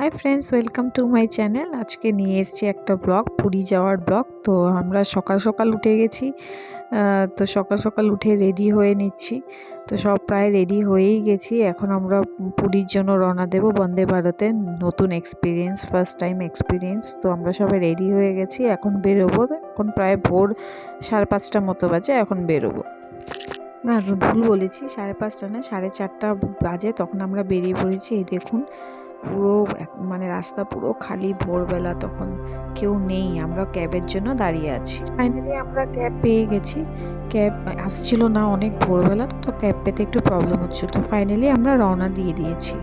Hi friends welcome to my channel আজকে নিয়ে এসেছি একটা ব্লগ পুরী যাওয়ার ব্লগ তো আমরা সকাল সকাল উঠে গেছি। তো সকাল সকাল উঠে রেডি হয়ে নিচ্ছি। তো সব প্রায় রেডি হয়েই গেছি। এখন আমরা পুরীর জন্য রওনা দেব বন্দে ভারতে। নতুন এক্সপিরিয়েন্স ফার্স্ট টাইম এক্সপিরিয়েন্স তো আমরা সবাই রেডি হয়ে গেছি। এখন বেরোবো। এখন প্রায় ভোর সাড়ে পাঁচটা মতো বাজে, এখন বেরোবো। না, ভুল বলেছি। সাড়ে পাঁচটা না, সাড়ে চারটা বাজে, তখন আমরা বেরিয়ে পড়েছি। এই দেখুন পুরো মানে রাস্তা পুরো খালি ভোরবেলা তখন কেউ নেই, আমরা ক্যাবের জন্য দাঁড়িয়ে আছি। ফাইনালি আমরা ক্যাব পেয়ে গেছি। ক্যাব আসছিল না অনেক ভোরবেলা, তো ক্যাব পেতে একটু প্রবলেম হচ্ছিল তো ফাইনালি আমরা রওনা দিয়ে দিয়েছি।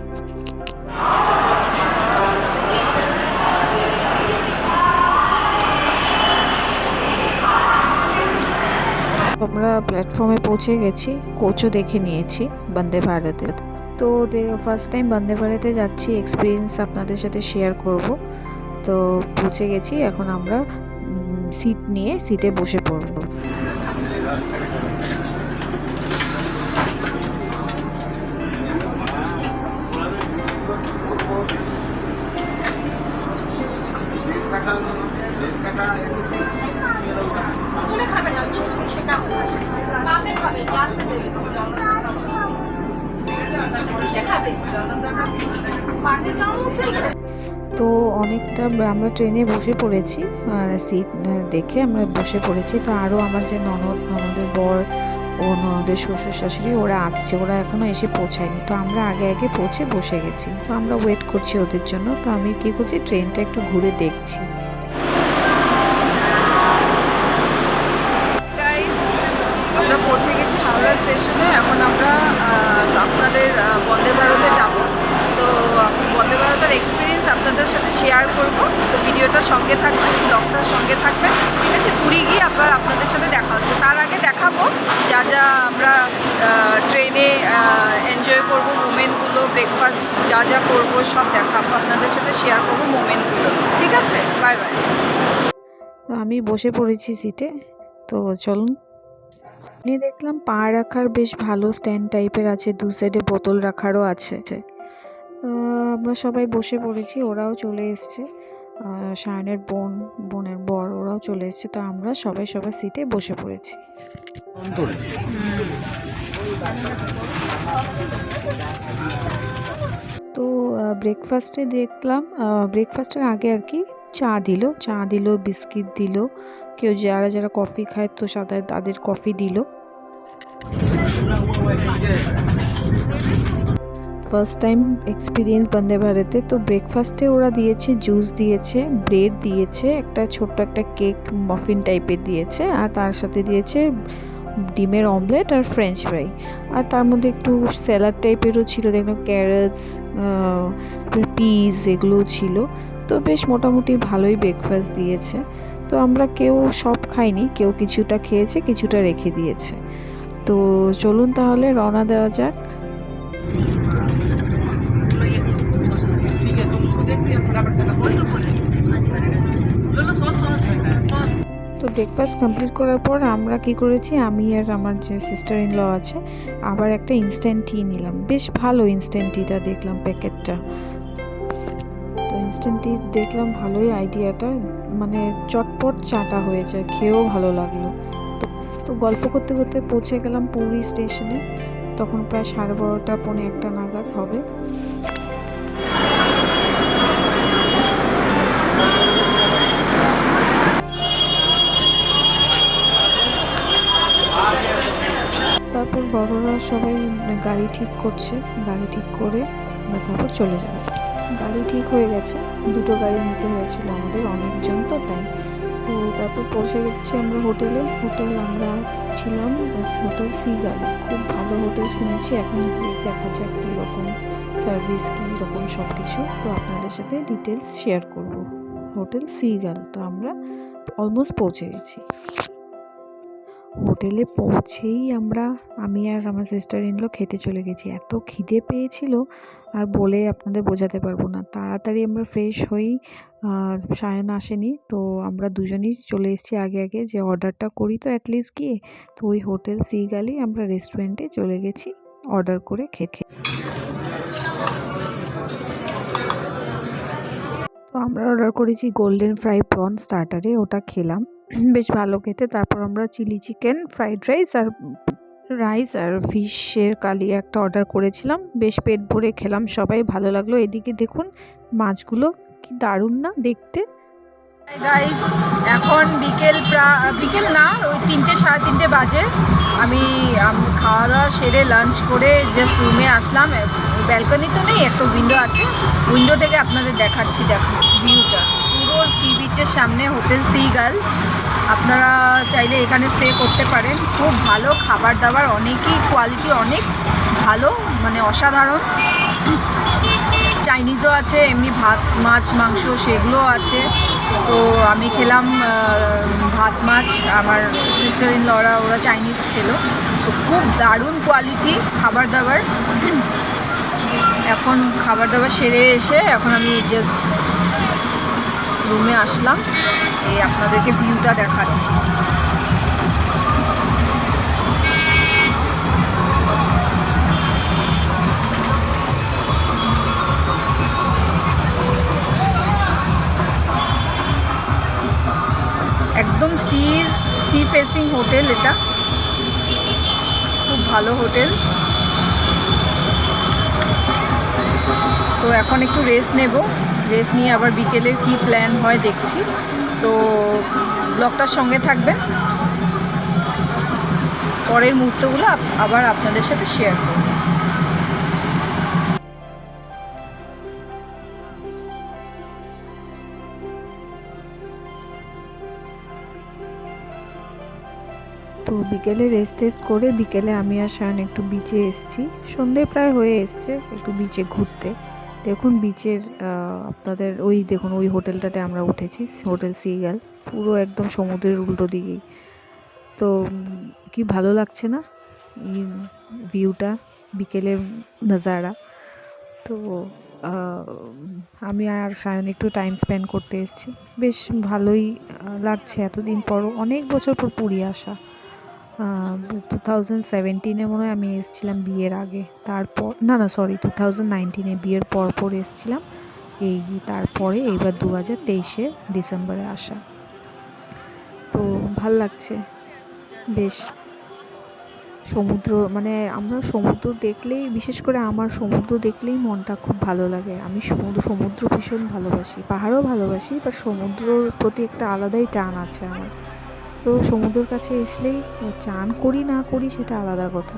আমরা প্ল্যাটফর্মে পৌঁছে গেছি কোচও দেখে নিয়েছি, বন্দে ভারতের। তো ফার্স্ট টাইম বন্দে ভারতে যাচ্ছি এক্সপিরিয়েন্স আপনাদের সাথে শেয়ার করব। তো পৌঁছে গেছি, এখন আমরা সিট নিয়ে সিটে বসে পড়ব। খাবে না সেটা তো অনেকটা আমরা ট্রেনে বসে পড়েছি সিট দেখে আমরা বসে পড়েছি। তো আরও আমার যে ননদ, ননদের বর ও ননদের শ্বশুর শাশুড়ি, ওরা আসছে। ওরা এখনও এসে পৌঁছায়নি। তো আমরা আগে আগে পৌঁছে বসে গেছি। তো আমরা ওয়েট করছি ওদের জন্য। তো আমি কী করছি, ট্রেনটা একটু ঘুরে দেখছি গাইস আমরা পৌঁছে গেছি হাওড়া স্টেশনে এখন আমরা আহ, আপনাদের আহ, বন্দে ভারতে যাব তো আমি বন্দে ভারতের এক্সপিরিয়েন্স আপনাদের সাথে শেয়ার করব তো ভিডিওটার সঙ্গে থাকবেন ব্লগটার সঙ্গে থাকবেন। ঠিক আছে, পুরী গিয়ে আবার আপনাদের সাথে দেখা হচ্ছে। তার আগে দেখাবো যা যা আমরা ট্রেনে এনজয় করব, মোমেন্টগুলো ব্রেকফাস্ট যা যা করব, সব দেখাবো, আপনাদের সাথে শেয়ার করব মোমেন্টগুলো। ঠিক আছে? বাই বাই তো আমি বসে পড়েছি সিটে তো চলুন। নিয়ে দেখলাম পা রাখার বেশ ভালো স্ট্যান্ড টাইপের আছে, দু সাইডে বোতল রাখারও আছে। আমরা সবাই বসে পড়েছি, ওরাও চলে এসছে। সায়নের বোন, বোনের বর, ওরাও চলে এসছে। তো আমরা সবাই সবার সিটে বসে পড়েছি। তো ব্রেকফাস্টে দেখলাম ব্রেকফাস্টের আগে আর কি চা দিল। চা দিল, বিস্কিট দিল। কেউ যারা যারা কফি খায়, তো সাদা তাদের কফি দিল। ফার্স্ট টাইম এক্সপিরিয়েন্স বন্দে ভারতে তো ব্রেকফাস্টে ওরা দিয়েছে জুস দিয়েছে ব্রেড দিয়েছে, একটা ছোট্ট একটা কেক মফিন টাইপের দিয়েছে, আর তার সাথে দিয়েছে ডিমের অমলেট আর ফ্রেঞ্চ ফ্রাই আর তার মধ্যে একটু স্যালাড টাইপেরও ছিল, দেখলাম ক্যারেটস পিস এগুলোও ছিল। তো বেশ মোটামুটি ভালোই ব্রেকফাস্ট দিয়েছে। তো আমরা কেউ সব খাইনি, কেউ কিছুটা খেয়েছে, কিছুটা রেখে দিয়েছে। তো চলুন তাহলে রওনা দেওয়া যাক। ব্রেকফাস্ট কমপ্লিট করার পর আমরা কি করেছি? আমি আর আমার যে সিস্টার ইন ল আছে, আবার একটা ইনস্ট্যান্ট টি নিলাম। বেশ ভালো ইনস্ট্যান্ট টিটা দেখলাম প্যাকেটটা তো ইনস্ট্যান্ট টি দেখলাম ভালোই আইডিয়াটা মানে চটপট চাটা হয়ে যায় খেয়েও ভালো লাগল। তো গল্প করতে করতে পৌঁছে গেলাম পুরী স্টেশনে তখন প্রায় সাড়ে বারোটা, পৌনে একটা নাগাদ হবে। তারপর বড়রা সবাই গাড়ি ঠিক করছে, গাড়ি ঠিক করে আমরা তারপর চলে যাব। গাড়ি ঠিক হয়ে গেছে, দুটো গাড়ি নিতে হয়েছিল আমাদের অনেকজন তো তাই। তো তারপর পৌঁছে গেছি আমরা হোটেলে, হোটেল আমরা ছিলাম হোটেল সি গালে। খুব ভালো হোটেল শুনেছি, এখন গিয়ে দেখা যাক কীরকম সার্ভিস, কীরকম সব কিছু তো আপনাদের সাথে ডিটেলস শেয়ার করব। হোটেল সি গাল, তো আমরা অলমোস্ট পৌঁছে গেছি। হোটেলে পৌঁছেই আমরা, আমি আর আমার সিস্টার ইনলো খেতে চলে গেছি। এত খিদে পেয়েছিল আর বলে আপনাদের বোঝাতে পারব না। তাড়াতাড়ি আমরা ফ্রেশ হই সায়ন আসেনি, তো আমরা দুজনেই চলে এসেছি আগে আগে যে অর্ডারটা করি তো অ্যাটলিস্ট গিয়ে। তো ওই হোটেল সি গালি আমরা রেস্টুরেন্টে চলে গেছি অর্ডার করে খেতে আমরা অর্ডার করেছি গোল্ডেন ফ্রাই প্রন স্টার্টারে ওটা খেলাম। বেশ ভালো খেতে। তারপর আমরা চিলি চিকেন ফ্রাইড রাইস আর রাইস আর ফিশের কালি একটা অর্ডার করেছিলাম। বেশ পেট ভরে খেলাম সবাই, ভালো লাগল। এদিকে দেখুন, মাছগুলো কি দারুণ না দেখতে। গাইস এখন বিকেল বিকেল না, ওই তিনটে, সাড়ে তিনটে বাজে। আমি খাওয়া দাওয়া সেরে লাঞ্চ করে জাস্ট রুমে আসলাম। ব্যালকনি তো নেই, একটা উইন্ডো আছে। উইন্ডো থেকে আপনাদের দেখাচ্ছি, দেখো ভিউটা পুরো সি বিচের সামনে হোটেল সি গার্ল আপনারা চাইলে এখানে স্টে করতে পারেন। খুব ভালো খাবার দাবার অনেকই কোয়ালিটি অনেক ভালো মানে অসাধারণ। চাইনিজও আছে, এমনি ভাত, মাছ, মাংস, সেগুলোও আছে। তো আমি খেলাম ভাত, মাছ। আমার সিস্টার ইন লরা ওরা চাইনিজ খেলো। তো খুব দারুণ কোয়ালিটি খাবার দাবার এখন খাবার দাবার সেরে এসে এখন আমি জাস্ট রুমে আসলাম। এই আপনাদেরকে ভিউটা দেখাচ্ছি। সির সি ফেসিং হোটেল এটা। খুব ভালো হোটেল। তো এখন একটু রেস্ট নেব। রেস্ট নিয়ে আবার বিকেলের কি প্ল্যান হয় দেখছি। তো ব্লগটার সঙ্গে থাকবেন। পরের মুহূর্তগুলো আবার আপনাদের সাথে শেয়ার করব। তো বিকেলে রেস্ট টেস্ট করে বিকেলে আমি আর সায়ন একটু বিচে এসেছি। সন্ধে প্রায় হয়ে এসছে একটু বিচে ঘুরতে। দেখুন বিচের আপনাদের ওই দেখুন, ওই হোটেলটাতে আমরা উঠেছি, হোটেল সিগাল। পুরো একদম সমুদ্রের উল্টো দিকেই। তো কি ভালো লাগছে না? ভিউটা বিকেলে নজারা। তো আমি আর সায়ন একটু টাইম স্পেন্ড করতে এসেছি। বেশ ভালোই লাগছে এতদিন পর অনেক বছর পর পুরী আসা। টু থাউজেন্ড সেভেন্টিনে মনে হয় আমি এসেছিলাম বিয়ের আগে। তারপর না না সরি টু থাউজেন্ড নাইনটিনে বিয়ের পর পর এসেছিলাম। এই তারপরে এইবার দু হাজার তেইশে ডিসেম্বরে আসা। তো ভালো লাগছে। বেশ। সমুদ্র মানে আমরা সমুদ্র দেখলেই বিশেষ করে আমার সমুদ্র দেখলেই মনটা খুব ভালো লাগে। আমি সমুদ্র সমুদ্র ভীষণ ভালোবাসি। পাহাড়ও ভালোবাসি বা সমুদ্রর প্রতি একটা আলাদাই টান আছে আমার। তো সমুদ্রের কাছে আসলেই চান করি না করি সেটা আলাদা কথা।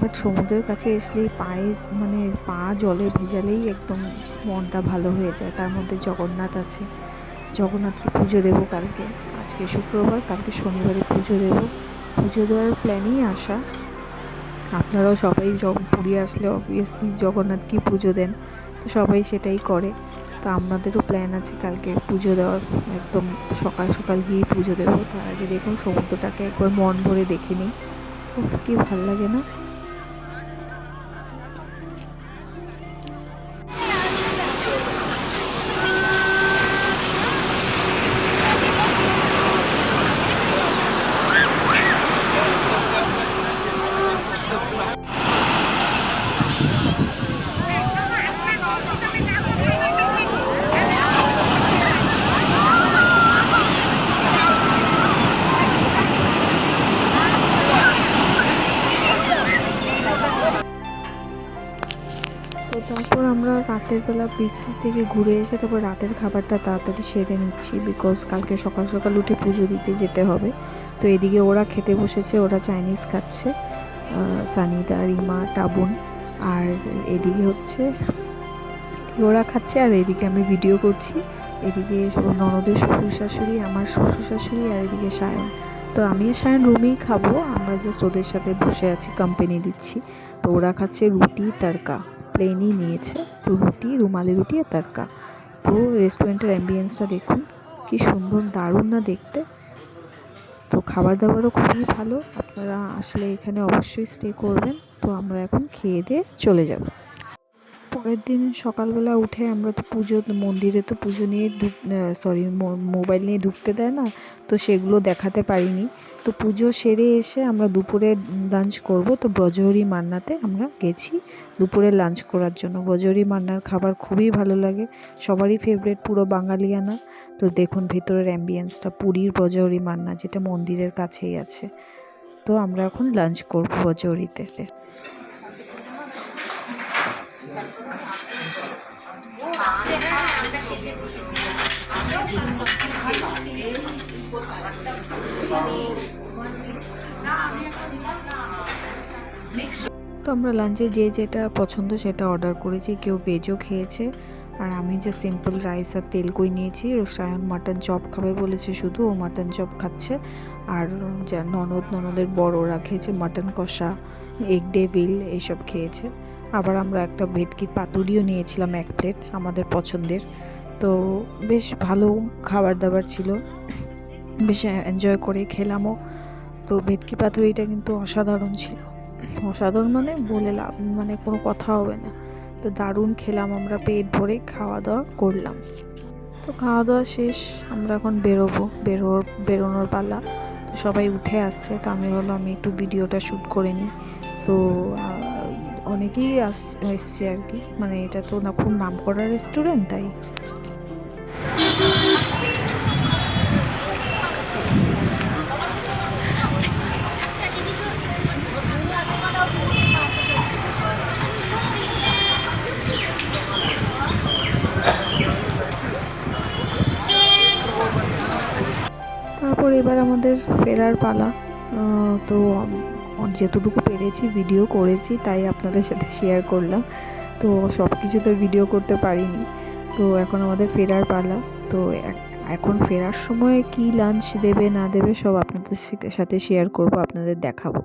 বাট সমুদ্রের কাছে আসলেই পায়ে মানে পা জলে ভেজালেই একদম মনটা ভালো হয়ে যায়। তার মধ্যে জগন্নাথ আছে। জগন্নাথকে পুজো দেবো কালকে। আজকে শুক্রবার, কালকে শনিবারে পুজো দেবো। পুজো দেওয়ার প্ল্যানই আসা আপনারাও সবাই পুরী আসলে অবভিয়াসলি জগন্নাথকে পুজো দেন। তো সবাই সেটাই করে। তো আমাদেরও প্ল্যান আছে কালকে পুজো দেওয়ার। একদম সকাল সকাল গিয়ে পুজো দেবো। তার আগে দেখুন সমুদ্রটাকে একবার মন ভরে দেখে নিই। খুব কি ভালো লাগে না। তো তারপর আমরা রাতের বেলা বিচ টিচ থেকে ঘুরে এসে তারপর রাতের খাবারটা তাড়াতাড়ি সেরে নিচ্ছি বিকজ কালকে সকাল সকাল উঠে পুজো দিতে যেতে হবে। তো এদিকে ওরা খেতে বসেছে, ওরা চাইনিজ খাচ্ছে সানিদা, রিমা, টাবুন আর এদিকে হচ্ছে ওরা খাচ্ছে আর এদিকে আমি ভিডিও করছি। এদিকে ননদের শ্বশুর শাশুড়ি আমার শ্বশুর শাশুড়ি আর এদিকে সায়ন। তো আমি সায়ন রুমেই খাব, আমরা জাস্ট ওদের সাথে বসে আছি কোম্পানি দিচ্ছি। তো ওরা খাচ্ছে রুটি, তড়কা। প্লেনই নিয়েছে। রুটি রুমালি রুটি আর তড়কা। তো রেস্টুরেন্টের অ্যাম্বিয়েন্সটা দেখুন, কি সুন্দর, দারুণ না দেখতে। তো খাবার দাবারও খুবই ভালো। আপনারা আসলে এখানে অবশ্যই স্টে করবেন। তো আমরা এখন খেয়ে দিয়ে চলে যাব। পরের দিন সকালবেলা উঠে আমরা তো পুজো, মন্দিরে তো পুজো নিয়ে ঢুক সরি মোবাইল নিয়ে ঢুকতে দেয় না, তো সেগুলো দেখাতে পারিনি। তো পুজো সেরে এসে আমরা দুপুরে লাঞ্চ করব, তো ব্রজহরি মান্নাতে আমরা গেছি দুপুরে লাঞ্চ করার জন্য। ব্রজহরি মান্নার খাবার খুবই ভালো লাগে, সবারই ফেভারিট পুরো বাঙালিয়ানা। তো দেখুন ভেতরের অ্যাম্বিয়েন্সটা পুরীর ব্রজহরি মান্না যেটা মন্দিরের কাছেই আছে। তো আমরা এখন লাঞ্চ করব ব্রজহরিতে। তো আমরা লাঞ্চে যে যেটা পছন্দ সেটা অর্ডার করেছি। কেউ ভেজও খেয়েছে। আর আমি যে সিম্পল রাইস আর তেল কই নিয়েছি সায়ন মাটন চপ খাবে বলেছে শুধু, ও মাটন চপ খাচ্ছে। আর যা ননদ, ননদের বড়রা খেয়েছে মাটন কষা এগ ডেভিল এইসব খেয়েছে। আবার আমরা একটা ভেটকির পাতুরিও নিয়েছিলাম এক প্লেট আমাদের পছন্দের। তো বেশ ভালো খাবার দাবার ছিল। বেশ এনজয় করে খেলামও। তো ভেটকি পাতুরিটা কিন্তু অসাধারণ ছিল। অসাধারণ মানে বলে লাভ মানে কোনো কথা হবে না। তো দারুণ খেলাম আমরা, পেট ভরে খাওয়া দাওয়া করলাম। তো খাওয়া দাওয়া শেষ, আমরা এখন বেরোবো, বেরোর, বেরোনোর পালা। তো সবাই উঠে আসছে, তো আমি হলো আমি একটু ভিডিওটা শ্যুট করে নিই। তো অনেকেই আস, এসছে আর কি। মানে এটা তো না, খুব নাম করা রেস্টুরেন্ট তাই? এবার আমাদের ফেরার পালা। তো যেতটুকু পেরেছি ভিডিও করেছি, তাই আপনাদের সাথে শেয়ার করলাম। তো সব কিছু তো ভিডিও করতে পারিনি। তো এখন আমাদের ফেরার পালা। তো এখন ফেরার সময় কি লাঞ্চ দেবে, না দেবে, সব আপনাদের সাথে শেয়ার করব, আপনাদের দেখাবো।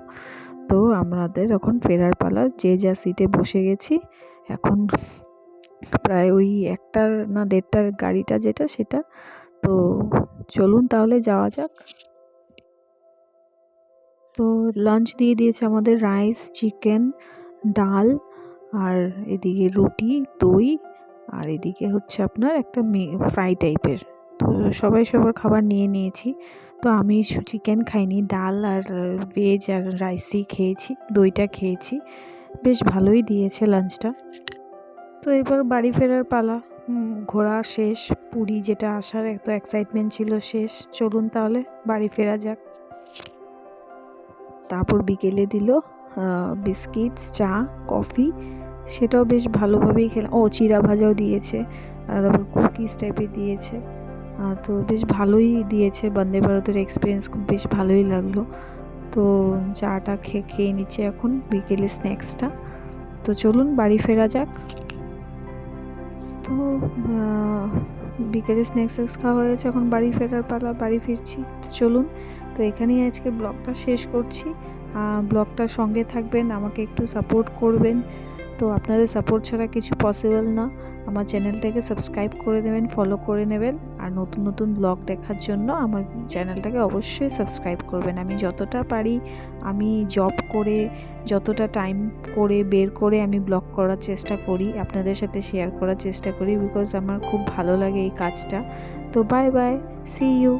তো আমাদের এখন ফেরার পালা। যে যা সিটে বসে গেছি, এখন প্রায় ওই একটার না দেড়টার গাড়িটা যেটা, সেটা। তো চলুন তাহলে যাওয়া যাক। তো লাঞ্চ দিয়ে দিয়েছে আমাদের রাইস চিকেন ডাল আর এদিকে রুটি, দই আর এদিকে হচ্ছে আপনার একটা ফ্রাই টাইপের তো সবাই সবার খাবার নিয়ে নিয়েছি। তো আমি চিকেন খাইনি, ডাল আর ভেজ আর রাইসই খেয়েছি, দইটা খেয়েছি। বেশ ভালোই দিয়েছে লাঞ্চটা তো এবার বাড়ি ফেরার পালা। ঘোরা শেষ, পুরী যেটা আসার এত এক্সাইটমেন্ট ছিল শেষ, চলুন তাহলে বাড়ি ফেরা যাক। তারপর বিকেলে দিল বিস্কিট চা, কফি, সেটাও বেশ ভালোভাবেই খেলাম। ও, চিরা ভাজাও দিয়েছে তারপর কুকিজ টাইপের দিয়েছে। তো বেশ ভালোই দিয়েছে, বন্দে ভারতের এক্সপিরিয়েন্স বেশ ভালোই লাগল। তো চাটা খেয়ে খেয়ে নিচ্ছে এখন, বিকেলে স্ন্যাক্সটা তো চলুন বাড়ি ফেরা যাক। তো বিকেলে স্ন্যাক্স স্ন্যাক্স খাওয়া হয়েছে এখন বাড়ি ফেরার পালা, বাড়ি ফিরছি। তো চলুন, তো এখানেই আজকে ব্লগটা শেষ করছি। ব্লগটার সঙ্গে থাকবেন, আমাকে একটু সাপোর্ট করবেন। তো আপনাদের সাপোর্ট ছাড়া কিছু পসিবল না। আমার চ্যানেলটাকে সাবস্ক্রাইব করে দেবেন ফলো করে নেবেন। আর নতুন নতুন ব্লগ দেখার জন্য আমার চ্যানেলটাকে অবশ্যই সাবস্ক্রাইব করবেন। আমি যতটা পারি, আমি জব করে, যতটা টাইম করে বের করে আমি ব্লগ করার চেষ্টা করি, আপনাদের সাথে শেয়ার করার চেষ্টা করি বিকজ আমার খুব ভালো লাগে এই কাজটা। তো বাই বাই সি ইউ